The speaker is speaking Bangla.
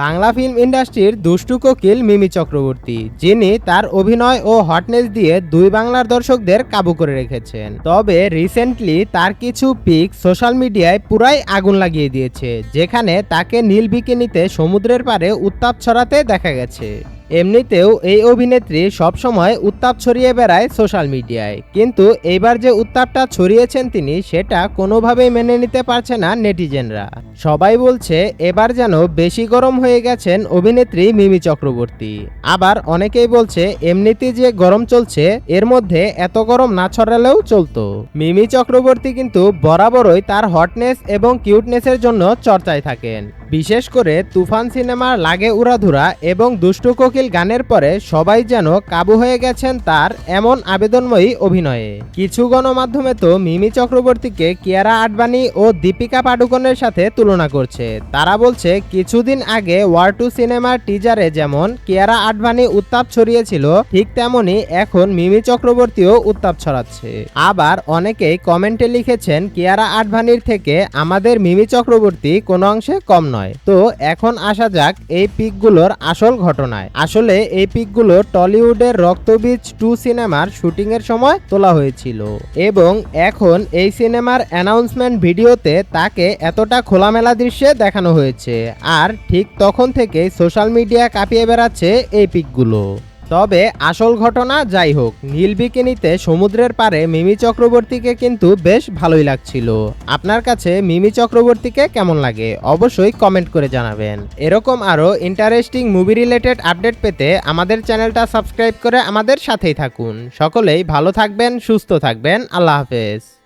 বাংলা ফিল্ম ইন্ডাস্ট্রির দুষ্টু কোকিল মিমি চক্রবর্তী, যিনি তার অভিনয় ও হটনেস দিয়ে দুই বাংলার দর্শকদের কাবু করে রেখেছেন। তবে রিসেন্টলি তার কিছু পিক সোশ্যাল মিডিয়ায় পুরাই আগুন লাগিয়ে দিয়েছে, যেখানে তাকে নীল বিকিনিতে সমুদ্রের পারে উত্তাপ ছড়াতে দেখা গেছে। এমনিতেও এই অভিনেত্রী সবসময় উত্তাপ ছড়িয়ে বেড়ায় সোশ্যাল মিডিয়ায়। কিন্তু এইবার যে উত্তাপটা ছড়িয়েছেন তিনি, সেটা কোনোভাবেই মেনে নিতে পারছে না নেটিজেনরা। সবাই বলছে, এবার যেন বেশি গরম হয়ে গেছেন অভিনেত্রী মিমি চক্রবর্তী। আবার অনেকেই বলছে এমনিতে যে গরম চলছে, এর মধ্যে এত গরম না ছড়ালেও চলতো। মিমি চক্রবর্তী কিন্তু বরাবরই তার হটনেস এবং কিউটনেসের জন্য চর্চায় থাকেন। বিশেষ করে তুফান সিনেমার লাগে উড়াধুরা এবং দুষ্টু কোকিল গানের পরে সবাই যেন কাবু হয়ে গেছেন তার এমন আবেদনময়ী অভিনয়ে। কিছু গণমাধ্যমে তো মিমি চক্রবর্তীকে কিয়ারা আডবাণী ও দীপিকা পাডুকোনের সাথে তুলনা করছে। তারা বলছে, কিছুদিন আগে ওয়ার টু সিনেমার টিজারে যেমন কিয়ারা আডবাণী উত্তাপ ছড়িয়েছিল, ঠিক তেমনি এখন মিমি চক্রবর্তীও উত্তাপ ছড়াচ্ছে। আবার অনেকেই কমেন্টে লিখেছেন, কিয়ারা আডবাণীর থেকে আমাদের মিমি চক্রবর্তী কোনো অংশে কম নয় তো এখন আসা যাক এই পিকগুলোর আসল ঘটনায়। আসলে এই পিকগুলো টলিউডের রক্তবীজ টু সিনেমার শুটিং এর সময় তোলা হয়েছিল এবং এখন এই সিনেমার অ্যানাউন্সমেন্ট ভিডিওতে তাকে এতটা খোলামেলা দৃশ্যে দেখানো হয়েছে। আর ঠিক তখন থেকে সোশ্যাল মিডিয়া কাঁপিয়ে বেড়াচ্ছে এই পিকগুলো। তবে আসল ঘটনা যাই হোক, নীল বিকিনিতে সমুদ্রের পারে মিমি চক্রবর্তীকে কিন্তু বেশ ভালোই লাগছিল। আপনার কাছে মিমি চক্রবর্তীকে কেমন লাগে অবশ্যই কমেন্ট করে জানাবেন। এরকম আরও ইন্টারেস্টিং মুভি রিলেটেড আপডেট পেতে আমাদের চ্যানেলটা সাবস্ক্রাইব করে আমাদের সাথেই থাকুন। সকলেই ভালো থাকবেন, সুস্থ থাকবেন। আল্লাহ হাফেজ।